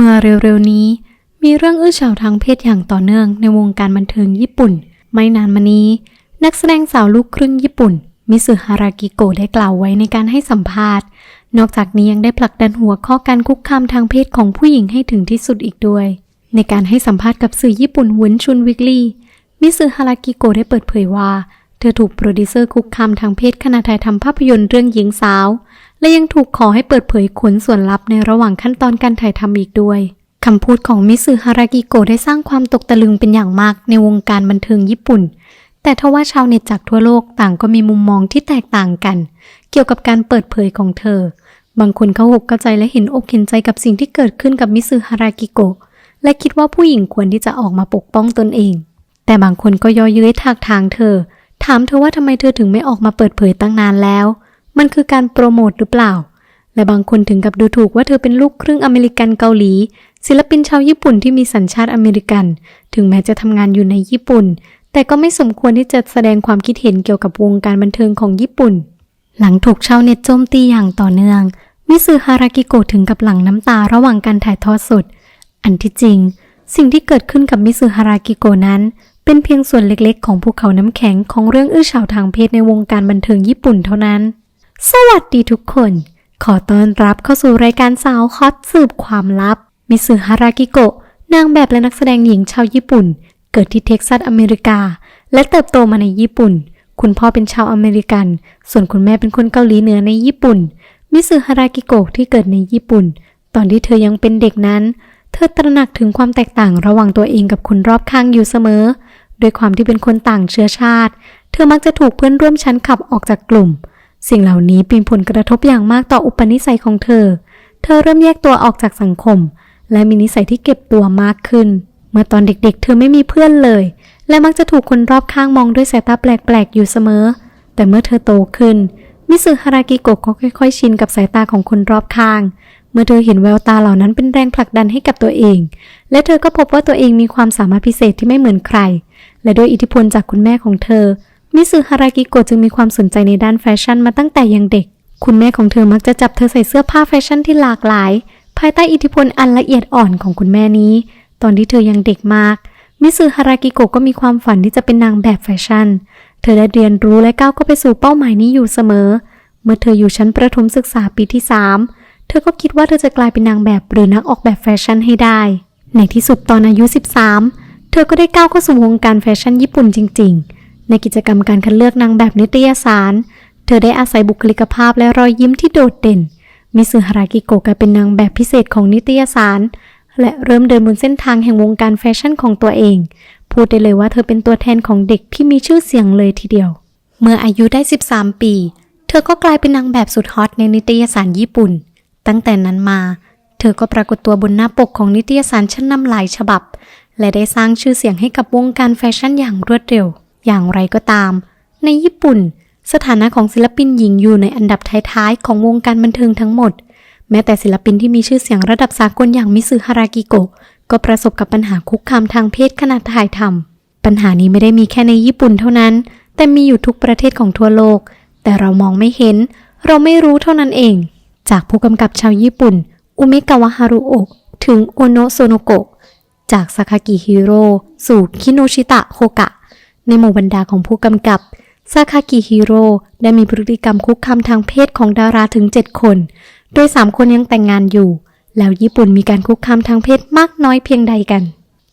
เมื่อเร็วๆนี้ มีเรื่องอื้อฉาวทางเพศอย่างต่อเนื่องในวงการบันเทิงญี่ปุ่น ไม่นานมานี้ นักแสดงสาวลูกครึ่งญี่ปุ่น มิสึฮารากิโกะได้กล่าวไว้ในการให้สัมภาษณ์ นอกจากนี้ยังได้ผลักดันหัวข้อการคุกคามทางเพศของผู้หญิงให้ถึงที่สุดอีกด้วย ในการให้สัมภาษณ์กับสื่อญี่ปุ่นวุนชุนวิกลี่มิสึฮารากิโกะได้เปิดเผยว่า เธอถูกโปรดิวเซอร์คุกคามทางเพศขณะถ่ายทำภาพยนตร์เรื่องหญิงสาว และยังถูกขอให้เปิดเผยขนส่วนลับในระหว่างขั้นตอนการถ่ายทำอีกด้วยคำพูดของมิสึฮารากิโกได้สร้างความตกตะลึงเป็นอย่างมากในวงการบันเทิงญี่ปุ่น แต่ทว่าชาวเน็ตจากทั่วโลกต่างก็มีมุมมองที่แตกต่างกัน เกี่ยวกับการเปิดเผยของเธอ บางคนเข้าอกเข้าใจและเห็นอกเห็นใจกับสิ่งที่เกิดขึ้นกับมิสึฮารากิโกและคิดว่าผู้หญิงควรที่จะออกมาปกป้องตนเอง แต่บางคนก็ย่อเย้ยทากทางเธอ ถามเธอว่าทำไมเธอถึงไม่ออกมาเปิดเผยตั้งนานแล้ว มันคือการโปรโมทหรือเปล่า และบางคนถึงกับดูถูกว่าเธอเป็นลูกครึ่งอเมริกันเกาหลี ศิลปินชาวญี่ปุ่นที่มีสัญชาติอเมริกัน ถึงแม้จะทำงานอยู่ในญี่ปุ่น แต่ก็ไม่สมควรที่จะแสดงความคิดเห็นเกี่ยวกับวงการบันเทิงของญี่ปุ่น หลังถูกชาวเน็ตโจมตีอย่างต่อเนื่องมิซึฮารากิโกะถึงกับหลั่งน้ำตาระหว่างการถ่ายทอดสด อันที่จริง สิ่งที่เกิดขึ้นกับมิซึฮารากิโกะนั้น เป็นเพียงส่วนเล็กๆ ของภูเขาน้ำแข็งของเรื่องอื้อฉาวทางเพศในวงการบันเทิงญี่ปุ่นเท่านั้น สวัสดีทุกคน ขอต้อนรับเข้าสู่รายการสาวฮอตสืบความลับ มิซึฮารากิโกะ นางแบบและนักแสดงหญิงชาวญี่ปุ่น เกิดที่เท็กซัสอเมริกา และเติบโตมาในญี่ปุ่น คุณพ่อเป็นชาวอเมริกัน ส่วนคุณแม่เป็นคนเกาหลีเหนือในญี่ปุ่น มิซึฮารากิโกะที่เกิดในญี่ปุ่น ตอนที่เธอยังเป็นเด็กนั้น เธอตระหนักถึงความแตกต่างระหว่างตัวเองกับคนรอบข้างอยู่เสมอ โดยความที่เป็นคนต่างเชื้อชาติ เธอมักจะถูกเพื่อนร่วมชั้นขับออกจากกลุ่ม สิ่งเหล่านี้เป็นผลกระทบอย่างมากต่ออุปนิสัยของเธอ เธอเริ่มแยกตัวออกจากสังคม และมีนิสัยที่เก็บตัวมากขึ้น เมื่อตอนเด็กๆ เธอไม่มีเพื่อนเลย และมักจะถูกคนรอบข้างมองด้วยสายตาแปลกๆ อยู่เสมอ แต่เมื่อเธอโตขึ้น มิสึฮารากิโกะก็ค่อยๆ ชินกับสายตาของคนรอบข้าง เมื่อเธอเห็นแววตาเหล่านั้นเป็นแรงผลักดันให้กับตัวเอง และเธอก็พบว่าตัวเองมีความสามารถพิเศษที่ไม่เหมือนใคร และด้วยอิทธิพลจากคุณแม่ของเธอ มิสึฮารากิโกะจึงมีความสนใจในด้านแฟชั่นมาตั้งแต่ยังเด็ก คุณแม่ของเธอมักจะจับเธอใส่เสื้อผ้าแฟชั่นที่หลากหลาย ภายใต้อิทธิพลอันละเอียดอ่อนของคุณแม่นี้ ตอนที่เธอยังเด็กมาก มิสึฮารากิโกะก็มีความฝันที่จะเป็นนางแบบแฟชั่น เธอได้เรียนรู้และก้าวเข้าไปสู่เป้าหมายนี้อยู่เสมอ เมื่อเธออยู่ชั้นประถมศึกษาปีที่ 3 เธอก็คิดว่าเธอจะกลายเป็นนางแบบหรือนักออกแบบแฟชั่นให้ได้ ในที่สุดตอนอายุ 13 เธอก็ได้ก้าวเข้าสู่วงการแฟชั่นญี่ปุ่นจริง ๆ ในกิจกรรมการคัดเลือกนางแบบนิตยสาร เธอได้อาศัยบุคลิกภาพและรอยยิ้มที่โดดเด่น มิสึฮารากิโกะกลายเป็นนางแบบพิเศษของนิตยสาร และเริ่มเดินบนเส้นทางแห่งวงการแฟชั่นของตัวเอง พูดได้เลยว่าเธอเป็นตัวแทนของเด็กที่มีชื่อเสียงเลยทีเดียว เมื่ออายุได้ 13 ปี เธอก็กลายเป็นนางแบบสุดฮอตในนิตยสารญี่ปุ่น ตั้งแต่นั้นมา เธอก็ปรากฏตัวบนหน้าปกของนิตยสารชั้นนำหลายฉบับ และได้สร้างชื่อเสียงให้กับวงการแฟชั่นอย่างรวดเร็ว อย่างไรก็ตาม ในญี่ปุ่น สถานะของศิลปินหญิงอยู่ในอันดับท้ายๆ ของวงการบันเทิงทั้งหมด แม้แต่ศิลปินที่มีชื่อเสียงระดับสากลอย่างมิสึฮารากิโกะก็ประสบกับปัญหาคุกคามทางเพศขณะถ่ายทำปัญหานี้ไม่ได้มีแค่ในญี่ปุ่นเท่านั้น แต่มีอยู่ทุกประเทศของทั่วโลก แต่เรามองไม่เห็น เราไม่รู้เท่านั้นเอง จากผู้กำกับชาวญี่ปุ่น อุเมกาวะฮารุโอะถึงโอโนะโซโนโกะจากซาคากิฮิโร่สู่คิโนชิตะโฮกะ ในหมู่บรรดาของผู้กำกับซาคากิฮิโร่ได้มีพฤติกรรมคุกคามทางเพศของดาราถึง 7 คน โดย 3 คนยังแต่งงานอยู่ แล้วญี่ปุ่นมีการคุกคามทางเพศมากน้อยเพียงใดกัน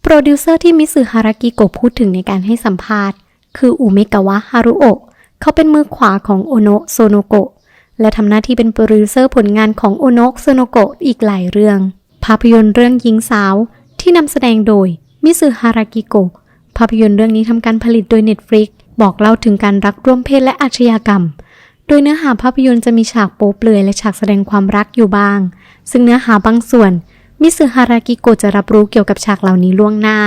โปรดิวเซอร์ที่มิสึฮารากิโกะพูดถึงในการให้สัมภาษณ์ คืออุเมกาวะฮารุโอะเขาเป็นมือขวาของโอโนะโซโนโกะและทำหน้าที่เป็นโปรดิวเซอร์ผลงานของโอโนะโซโนโกะอีกหลายเรื่อง ภาพยนตร์เรื่องหญิงสาวที่นำแสดงโดยมิสึฮารากิโกะ ภาพยนตร์เรื่องนี้ทำการผลิตโดย Netflix บอกเล่าถึงการรักร่วมเพศและอาชญากรรม โดยเนื้อหาภาพยนตร์จะมีฉากโป๊เปลือยและฉากแสดงความรักอยู่บ้าง ซึ่งเนื้อหาบางส่วน มิสึฮารากิโกะจะรับรู้เกี่ยวกับฉากเหล่านี้ล่วงหน้า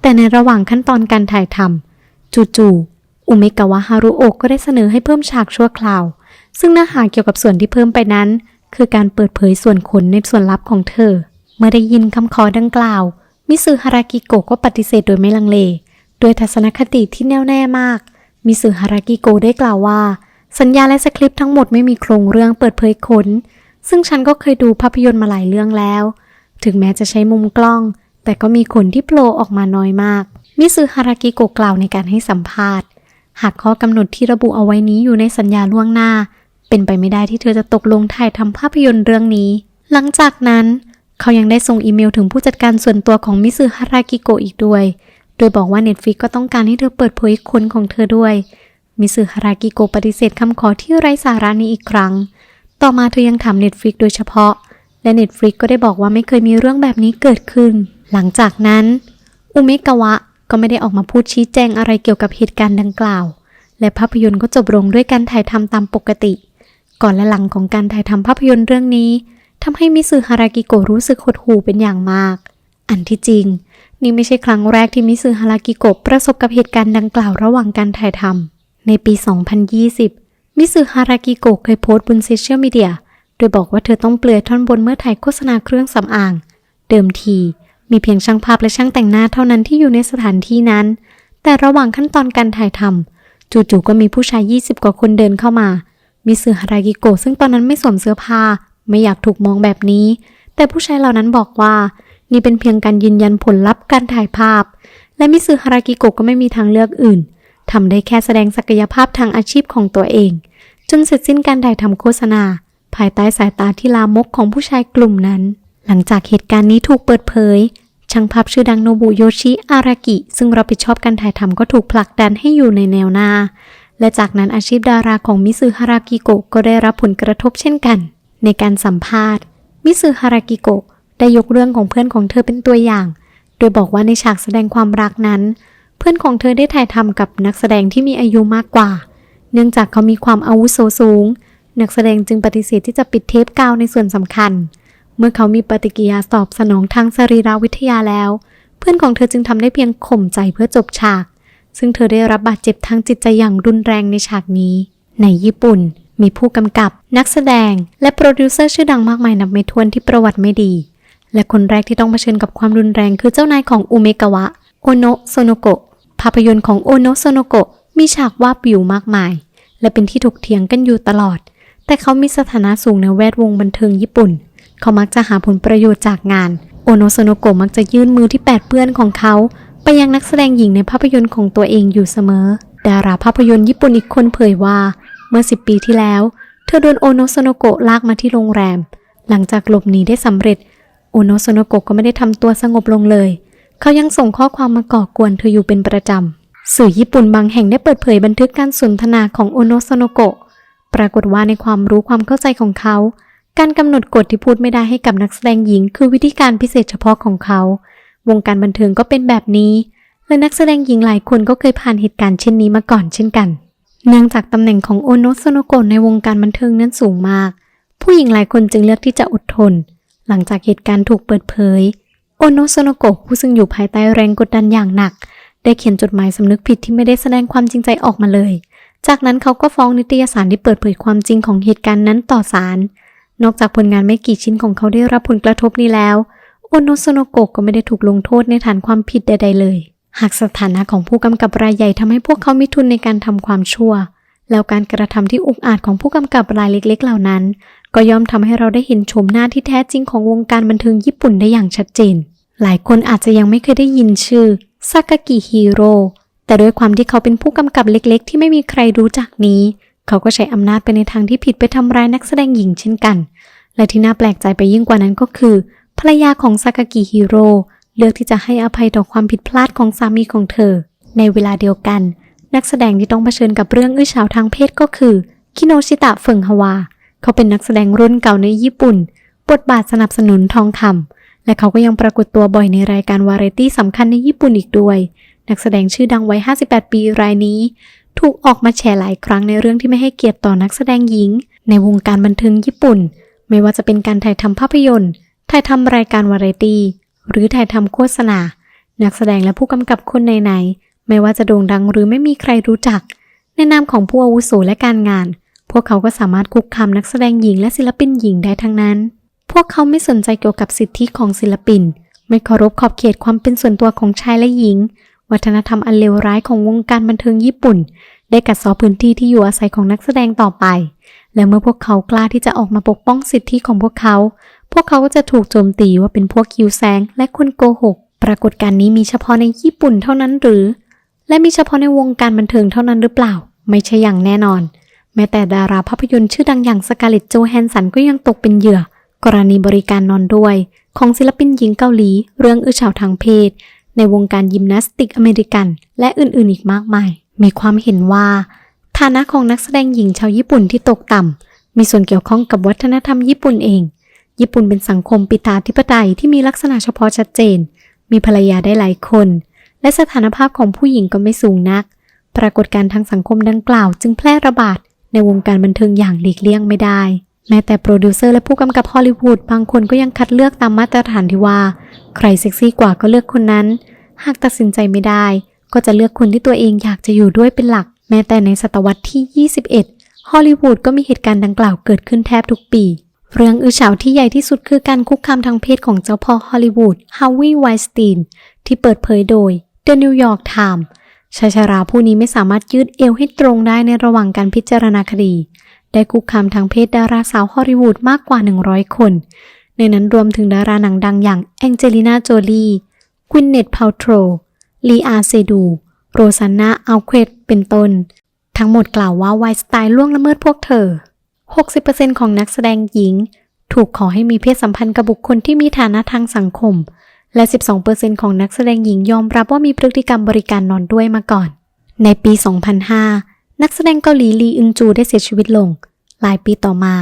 แต่ในระหว่างขั้นตอนการถ่ายทำจู่ๆอุเมกาวะฮารุโอะก็ได้เสนอให้เพิ่มฉากชั่วคราว ซึ่งเนื้อหาเกี่ยวกับส่วนที่เพิ่มไปนั้น คือการเปิดเผยส่วนขนในส่วนลับของเธอ เมื่อได้ยินคำขอดังกล่าว มิสึฮารากิโกะก็ปฏิเสธโดยไม่ลังเลโดยทัศนคติที่แน่วแน่มาก มิสึฮารากิโกะได้กล่าวว่า สัญญาและสคริปต์ทั้งหมดไม่มีโครงเรื่องเปิดเผยขน ซึ่งฉันก็เคยดูภาพยนตร์มาหลายเรื่องแล้ว ถึงแม้จะใช้มุมกล้อง แต่ก็มีคนที่โผล่ออกมาน้อยมาก มิซึฮารากิโกะกล่าวในการให้สัมภาษณ์ หากข้อกำหนดที่ระบุเอาไว้นี้อยู่ในสัญญาล่วงหน้า เป็นไปไม่ได้ที่เธอจะตกลงถ่ายทำภาพยนตร์เรื่องนี้ หลังจากนั้น เขายังได้ส่งอีเมลถึงผู้จัดการส่วนตัวของมิซึฮารากิโกะอีกด้วย โดยบอกว่า Netflix ก็ต้องการให้เธอเปิดเผยคนของเธอด้วย มิซึฮารากิโกะปฏิเสธคำขอที่ไร้สาระนี้อีกครั้ง ต่อมาเธอยังถาม Netflix โดยเฉพาะ และ Netflix ก็ได้บอกว่าไม่เคยมีเรื่องแบบนี้เกิดขึ้น หลังจากนั้นอุเมกาวะก็ไม่ได้ออกมาพูดชี้แจงอะไรเกี่ยวกับเหตุการณ์ดังกล่าว และภาพยนตร์ก็จบลงด้วยการถ่ายทำตามปกติ ก่อนและหลังของการถ่ายทำภาพยนตร์เรื่องนี้ ทำให้มิซึฮารากิโกะรู้สึกหดหู่เป็นอย่างมาก อันที่จริง นี่ไม่ใช่ครั้งแรกที่มิซึฮารากิโกะประสบกับเหตุการณ์ดังกล่าวระหว่างการถ่ายทำในปี 2020 มิซึฮารากิโกะเคยโพสต์บนโซเชียลมีเดียโดยบอกว่าเธอต้องเปลือยท่อนบนเมื่อถ่ายโฆษณาเครื่องสำอาง เดิมที มีเพียงช่างภาพและช่างแต่งหน้าเท่านั้นที่อยู่ในสถานที่นั้น แต่ระหว่างขั้นตอนการถ่ายทำจู่ๆก็มีผู้ชาย 20 กว่าคนเดินเข้ามา มิซึฮารากิโกะซึ่งตอนนั้นไม่สวมเสื้อผ้า ไม่อยากถูกมองแบบนี้ แต่ผู้ชายเหล่านั้นบอกว่า นี่เป็นเพียงการยืนยันผลลัพธ์การถ่ายภาพ และมิซึฮารากิโกะก็ไม่มีทางเลือกอื่นทำได้แค่แสดงศักยภาพทางอาชีพของตัวเอง จนเสร็จสิ้นการถ่ายทำโฆษณา ภายใต้สายตาที่ลามกของผู้ชายกลุ่มนั้น หลังจากเหตุการณ์นี้ถูกเปิดเผยช่างภาพชื่อดังโนบุโยชิ อารากิ ซึ่งรับผิดชอบการถ่ายทำก็ถูกผลักดันให้อยู่ในแนวหน้า และจากนั้นอาชีพดาราของมิซึฮารากิโกะก็ได้รับผลกระทบเช่นกัน ในการสัมภาษณ์ มิซึฮารากิโกะได้ยกเรื่องของเพื่อนของเธอเป็นตัวอย่าง โดยบอกว่าในฉากแสดงความรักนั้น เพื่อนของเธอได้ถ่ายทำกับนักแสดงที่มีอายุมากกว่า เนื่องจากเขามีความอาวุโสสูง นักแสดงจึงปฏิเสธที่จะปิดเทปกาวในส่วนสำคัญ เมื่อเขามีปฏิกิริยาตอบสนองทางสรีรวิทยาแล้ว เพื่อนของเธอจึงทำได้เพียงข่มใจเพื่อจบฉาก ซึ่งเธอได้รับบาดเจ็บทางจิตใจอย่างรุนแรงในฉากนี้ ในญี่ปุ่น มีผู้กำกับ นักแสดง และโปรดิวเซอร์ชื่อดังมากมายนับไม่ถ้วนที่ประวัติไม่ดี และคนแรกที่ต้องเผชิญกับความรุนแรงคือเจ้านายของอุเมกาวะโอโนะโซโนโกะภาพยนตร์ของโอโนะโซโนโกะมีฉากวาบวิวมากมาย และเป็นที่ถกเถียงกันอยู่ตลอด แต่เขามีสถานะสูงในแวดวงบันเทิงญี่ปุ่น เขามักจะหาผลประโยชน์จากงาน โอโนะโซโนโกะมักจะยื่นมือที่แปดเปื้อนของเขา ไปยังนักแสดงหญิงในภาพยนตร์ของตัวเองอยู่เสมอ ดาราภาพยนตร์ญี่ปุ่นอีกคนเผยว่า เมื่อ 10 ปีที่แล้ว เธอโดนโอโนโซโนโกะลากมาที่โรงแรม หลังจากหลบหนีได้สำเร็จ โอโนโซโนโกะก็ไม่ได้ทำตัวสงบลงเลย เขายังส่งข้อความมาก่อกวนเธออยู่เป็นประจำ สื่อญี่ปุ่นบางแห่งได้เปิดเผยบันทึกการสนทนาของโอโนโซโนโกะ ปรากฏว่าในความรู้ความเข้าใจของเขา การกำหนดกฎที่พูดไม่ได้ให้กับนักแสดงหญิง คือวิธีการพิเศษเฉพาะของเขา วงการบันเทิงก็เป็นแบบนี้และนักแสดงหญิงหลายคนก็เคยผ่านเหตุการณ์เช่นนี้มาก่อนเช่นกัน เนื่องจากตำแหน่งของโอโนโซโนโกะในวงการบันเทิงนั้นสูงมาก ผู้หญิงหลายคนจึงเลือกที่จะอดทน หลังจากเหตุการณ์ถูกเปิดเผย โอโนโซโนโกะผู้ซึ่งอยู่ภายใต้แรงกดดันอย่างหนัก ได้เขียนจดหมายสำนึกผิดที่ไม่ได้แสดงความจริงใจออกมาเลย จากนั้นเขาก็ฟ้องนิตยสารที่เปิดเผยความจริงของเหตุการณ์นั้นต่อศาล นอกจากผลงานไม่กี่ชิ้นของเขาได้รับผลกระทบนี้แล้ว โอโนโซโนโกะก็ไม่ได้ถูกลงโทษในฐานความผิดใด ๆ เลย หากสถานะของผู้กำกับรายใหญ่ทำให้พวกเขามีทุนในการทำความชั่ว แล้วการกระทำที่อุกอาจของผู้กำกับรายเล็ก ๆ เหล่านั้น ก็ย่อมทำให้เราได้เห็นชมหน้าที่แท้จริงของวงการบันเทิงญี่ปุ่นได้อย่างชัดเจน หลายคนอาจจะยังไม่เคยได้ยินชื่อซากากิฮิโร่แต่ด้วยความที่เขาเป็นผู้กำกับเล็ก ๆ ที่ไม่มีใครรู้จักนี้ เขาก็ใช้อำนาจไปในทางที่ผิดไปทำร้ายนักแสดงหญิงเช่นกัน และที่น่าแปลกใจไปยิ่งกว่านั้นก็คือ ภรรยาของซากากิฮิโร่ เลือกที่จะให้อภัยต่อความผิดพลาดของสามีของเธอ ในเวลาเดียวกัน นักแสดงที่ต้องเผชิญกับเรื่องอื้อฉาวทางเพศก็คือคิโนชิตะเฟิงฮวา เขาเป็นนักแสดงรุ่นเก่าในญี่ปุ่น บทบาทสนับสนุนทองคำและเขาก็ยังปรากฏตัวบ่อยในรายการวาไรตี้สำคัญในญี่ปุ่นอีกด้วย นักแสดงชื่อดังวัย 58 ปีรายนี้ ถูกออกมาแฉหลายครั้งในเรื่องที่ไม่ให้เกียรติต่อนักแสดงหญิง ในวงการบันเทิงญี่ปุ่น ไม่ว่าจะเป็นการถ่ายทำภาพยนตร์ ถ่ายทำรายการวาไรตี้ หรือถ่ายทำโฆษณา นักแสดงและผู้กำกับคนไหนๆไม่ว่าจะโด่งดังหรือไม่มีใครรู้จัก ในนามของผู้อาวุโสและการงาน พวกเขาก็สามารถคุกคามนักแสดงหญิงและศิลปินหญิงได้ทั้งนั้น พวกเขาไม่สนใจเกี่ยวกับสิทธิของศิลปิน ไม่เคารพขอบเขตความเป็นส่วนตัวของชายและหญิง วัฒนธรรมอันเลวร้ายของวงการบันเทิงญี่ปุ่น ได้กัดเซาะพื้นที่ที่อยู่อาศัยของนักแสดงต่อไปและเมื่อพวกเขากล้าที่จะออกมาปกป้องสิทธิของพวกเขา พวกเขาก็จะถูกโจมตีว่าเป็นพวกคิวแซงและคนโกหก ปรากฏการณ์นี้มีเฉพาะในญี่ปุ่นเท่านั้นหรือ และมีเฉพาะในวงการบันเทิงเท่านั้นหรือเปล่า ไม่ใช่อย่างแน่นอน แม้แต่ดาราภาพยนตร์ชื่อดังอย่างสกาเลตโจแฮนสันก็ยังตกเป็นเหยื่อ กรณีบริการนอนด้วย ของศิลปินหญิงเกาหลี เรื่องอื้อฉาวทางเพศ ในวงการยิมนาสติกอเมริกัน และอื่นๆ อีกมากมาย มีความเห็นว่า ฐานะของนักแสดงหญิงชาวญี่ปุ่นที่ตกต่ำมีส่วนเกี่ยวข้องกับวัฒนธรรมญี่ปุ่นเอง ญี่ปุ่นเป็นสังคมปิตาธิปไตยที่มีลักษณะเฉพาะชัดเจน มีภรรยาได้หลายคน และสถานภาพของผู้หญิงก็ไม่สูงนัก ปรากฏการณ์ทางสังคมดังกล่าว จึงแพร่ระบาดในวงการบันเทิงอย่างหลีกเลี่ยงไม่ได้ แม้แต่โปรดิวเซอร์และผู้กำกับฮอลลีวูดบางคนก็ยังคัดเลือกตามมาตรฐานที่ว่า ใครเซ็กซี่กว่าก็เลือกคนนั้น หากตัดสินใจไม่ได้ ก็จะเลือกคนที่ตัวเองอยากจะอยู่ด้วยเป็นหลัก แม้แต่ในศตวรรษที่ 21 ฮอลลีวูดก็มีเหตุการณ์ดังกล่าวเกิดขึ้นแทบทุกปี เรื่องอื้อฉาวที่ใหญ่ที่สุดคือการคุกคามทางเพศของเจ้าพ่อฮอลลีวูดฮาวิไวสตีนที่เปิดเผยโดย The New York Times ชายชาราผู้นี้ไม่สามารถยืดเอวให้ตรงได้ในระหว่างการพิจารณาคดี ได้คุกคามทางเพศดาราสาวฮอลลีวูดมากกว่า 100 คน ในนั้นรวมถึงดาราหนังดังอย่างแองเจลินาโจลีกวินเนตพาวโทรลีอาเซดู โรซานาอัลเควตเป็นต้น ทั้งหมดกล่าวว่าไวสไตล์ล่วงละเมิดพวกเธอ 60%ของนักแสดงหญิง ถูกขอให้มีเพศสัมพันธ์กับบุคคลที่มีฐานะทางสังคม และ 12%ของนักแสดงหญิงยอมรับว่ามีพฤติกรรมบริการนอนด้วยมาก่อน ในปี 2005 นักแสดงเกาหลีลีอึนจูได้เสียชีวิตลง หลายปีต่อมา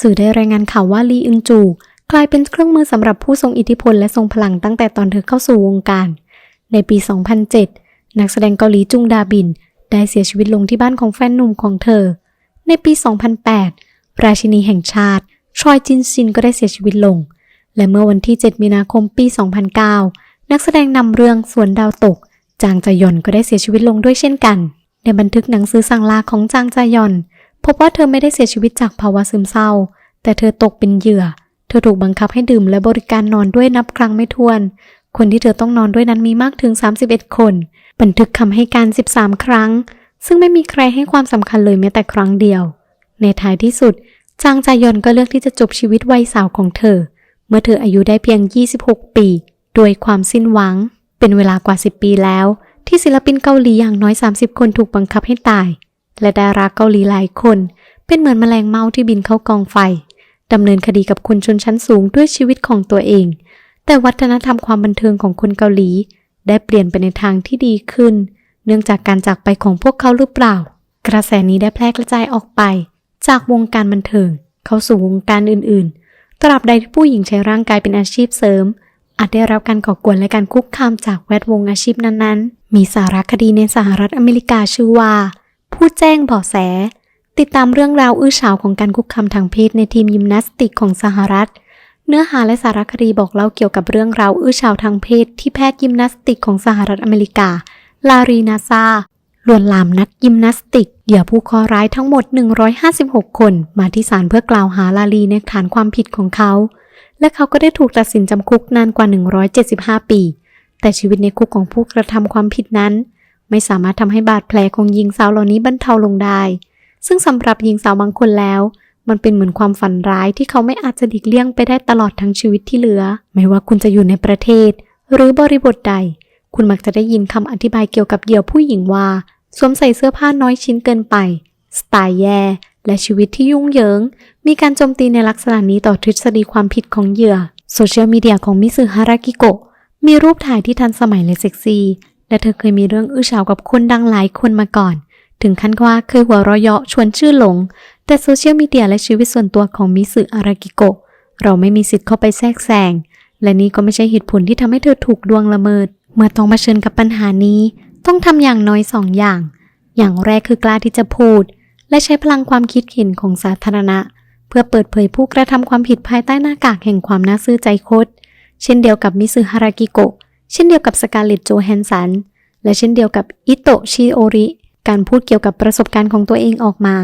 สื่อได้รายงานข่าวว่าลีอึนจู กลายเป็นเครื่องมือสำหรับผู้ทรงอิทธิพลและทรงพลังตั้งแต่ตอนเธอเข้าสู่วงการ ในปี 2007 นักแสดงเกาหลีจุงดาบิน ได้เสียชีวิตลงที่บ้านของแฟนหนุ่มของเธอ ในปี 2008 ราชินีแห่งชาติ ทรอยจินซินก็ได้เสียชีวิตลง และเมื่อวันที่ 7 มีนาคมปี 2009 นักแสดงนำเรื่องสวนดาวตก จางจายอนก็ได้เสียชีวิตลงด้วยเช่นกัน ในบันทึกหนังสือสั่งลาของจางจายอน พบว่าเธอไม่ได้เสียชีวิตจากภาวะซึมเศร้า แต่เธอตกเป็นเหยื่อ เธอถูกบังคับให้ดื่มและบริการนอนด้วยนับครั้งไม่ถ้วน คนที่เธอต้องนอนด้วยนั้นมีมากถึง 31 คน บันทึกคำให้การ 13 ครั้งซึ่งไม่มีใครให้ความสำคัญเลยแม้แต่ครั้งเดียว ในท้ายที่สุด จางจายอนก็เลือกที่จะจบชีวิตวัยสาวของเธอ เมื่อเธออายุได้เพียง 26 ปีด้วยความสิ้นหวัง เป็นเวลากว่า 10 ปีแล้ว ที่ศิลปินเกาหลีอย่างน้อย 30 คนถูกบังคับให้ตาย และดาราเกาหลีหลายคน เป็นเหมือนแมลงเม่าที่บินเข้ากองไฟดำเนินคดีกับคนชนชั้นสูงด้วยชีวิตของตัวเอง แต่วัฒนธรรมความบันเทิงของคนเกาหลี ได้เปลี่ยนไปในทางที่ดีขึ้น เนื่องจากการจากไปของพวกเขาหรือเปล่า กระแสนี้ได้แพร่กระจายออกไป จากวงการบันเทิง เข้าสู่วงการอื่นๆ ตราบใดที่ผู้หญิงใช้ร่างกายเป็นอาชีพเสริม อาจได้รับการก่อกวนและการคุกคามจากแวดวงอาชีพนั้นๆ มีสารคดีในสหรัฐอเมริกาชื่อว่า ผู้แจ้งเบาะแส ติดตามเรื่องราวอื้อฉาวของการคุกคามทางเพศในทีมยิมนาสติกของสหรัฐ เนื้อหาและสารคดีบอกเล่าเกี่ยวกับเรื่องราวอื้อฉาวทางเพศที่แพทย์ยิมนาสติกของสหรัฐอเมริกา ลารีนาซา ลวนลามนักยิมนาสติกเหยื่อผู้คราะห์ร้ายทั้งหมด 156 คนมาที่ศาลเพื่อกล่าวหาลารีในฐานความผิดของเขา และเขาก็ได้ถูกตัดสินจำคุกนานกว่า 175 ปี แต่ชีวิตในคุกของผู้กระทำความผิดนั้น ไม่สามารถทำให้บาดแผลของหญิงสาวเหล่านี้บรรเทาลงได้ ซึ่งสำหรับหญิงสาวบางคนแล้วมันเป็นเหมือนความฝันร้ายที่เขาไม่อาจจะหลีกเลี่ยงไปได้ตลอดทั้งชีวิตที่เหลือ ไม่ว่าคุณจะอยู่ในประเทศ หรือบริบทใด คุณมักจะได้ยินคำอธิบายเกี่ยวกับเหยื่อผู้หญิงว่า สวมใส่เสื้อผ้าน้อยชิ้นเกินไป สไตล์แย่และชีวิตที่ยุ่งเหยิง มีการโจมตีในลักษณะนี้ต่อทฤษฎีความผิดของเหยื่อโซเชียลมีเดียของมิซึฮารากิโกะมีรูปถ่ายที่ทันสมัยและเซ็กซี่และเธอเคยมีเรื่องอื้อฉาวกับคนดังหลายคนมาก่อน ถึงขั้นว่าเคยหัวเราะเยาะชวนชื่อหลง แต่โซเชียลมีเดียและชีวิตส่วนตัวของมิซึอารากิโกะเราไม่มีสิทธิ์เข้าไปแทรกแซง และนี่ก็ไม่ใช่เหตุผลที่ทำให้เธอถูกดวงละเมิด เมื่อต้องเผชิญกับปัญหานี้ต้องทำอย่างน้อยสองอย่าง อย่างแรกคือกล้าที่จะพูด และใช้พลังความคิดเห็นของสาธารณะ เพื่อเปิดเผยผู้กระทำความผิดภายใต้หน้ากากแห่งความน่าซื่อใจคดเช่นเดียวกับมิซึฮารากิโกะ เช่นเดียวกับสกาเลตโจแฮนสัน และเช่นเดียวกับอิโตชิโอริ การพูดเกี่ยวกับประสบการณ์ของตัวเองออกมา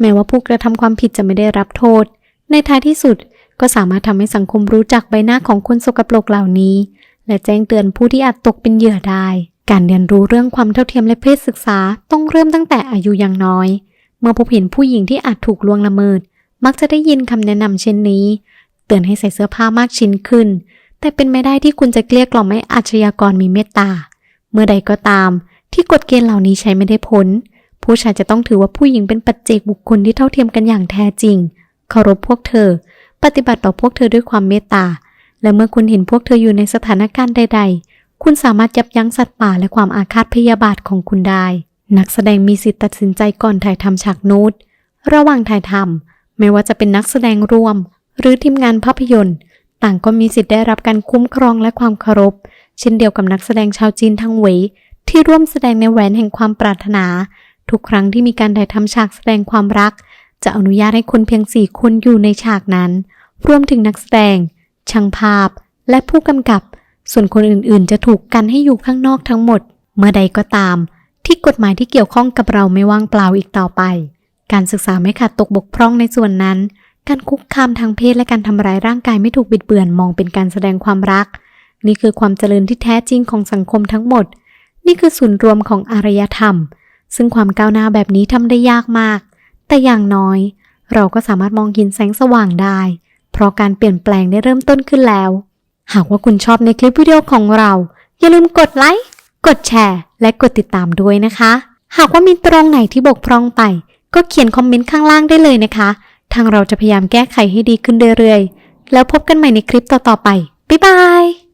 แม้ว่าผู้กระทำความผิดจะไม่ได้รับโทษ ในท้ายที่สุดก็สามารถทำให้สังคมรู้จักใบหน้าของคนสกปรกเหล่านี้ และแจ้งเตือนผู้ที่อาจตกเป็นเหยื่อได้ การเรียนรู้เรื่องความเท่าเทียมและเพศศึกษาต้องเริ่มตั้งแต่อายุยังน้อย เมื่อพบเห็นผู้หญิงที่อาจถูกลวงละเมิด มักจะได้ยินคำแนะนำเช่นนี้ เตือนให้ใส่เสื้อผ้ามากชิ้นขึ้น แต่เป็นไม่ได้ที่คุณจะเกลี้ยกล่อมให้อาชญากรมีเมตตา เมื่อใดก็ตาม ที่กฎเกณฑ์เหล่านี้ใช้ไม่ได้ผลผู้ชายจะต้องถือว่าผู้หญิงเป็นปัจเจกบุคคลที่เท่าเทียมกันอย่างแท้จริง เคารพพวกเธอ ปฏิบัติต่อพวกเธอด้วยความเมตตา และเมื่อคุณเห็นพวกเธออยู่ในสถานการณ์ใด ๆ คุณสามารถยับยั้งสัตว์ป่าและความอาฆาตพยาบาทของคุณได้ นักแสดงมีสิทธิ์ตัดสินใจก่อนถ่ายทำฉากนูดระหว่างถ่ายทำไม่ว่าจะเป็นนักแสดงร่วม หรือทีมงานภาพยนตร์ ต่างก็มีสิทธิ์ได้รับการคุ้มครองและความเคารพ เช่นเดียวกับนักแสดงชาวจีนทั้งเวยที่ร่วมแสดงในแหวนแห่งความปรารถนา ทุกครั้งที่มีการถ่ายทำฉากแสดงความรัก จะอนุญาตให้คนเพียงสี่คนอยู่ในฉากนั้น รวมถึงนักแสดง ช่างภาพ และผู้กำกับ ส่วนคนอื่นๆ จะถูกกันให้อยู่ข้างนอกทั้งหมด เมื่อใดก็ตาม ที่กฎหมายที่เกี่ยวข้องกับเราไม่ว่างเปล่าอีกต่อไป การศึกษาไม่ขาดตกบกพร่องในส่วนนั้น การคุกคามทางเพศและการทำร้ายร่างกายไม่ถูกบิดเบือนมองเป็นการแสดงความรัก นี่คือความเจริญที่แท้จริงของสังคมทั้งหมด นี่คือศูนย์รวมของอารยธรรม ซึ่งความก้าวหน้าแบบนี้ทำได้ยากมาก แต่อย่างน้อย เราก็สามารถมองเห็นแสงสว่างได้ ราะการเปลี่ยนแปลงได้เริ่มต้นขึ้นแล้ว หากว่าคุณชอบในคลิปวิดีโอของเรา อย่าลืมกดไลค์ กดแชร์ และกดติดตามด้วยนะคะ หากว่ามีตรงไหนที่บกพร่องไป ก็เขียนคอมเมนต์ข้างล่างได้เลยนะคะ ทางเราจะพยายามแก้ไขให้ดีขึ้นเรื่อยๆ แล้วพบกันใหม่ในคลิปต่อๆไป บ๊ายบาย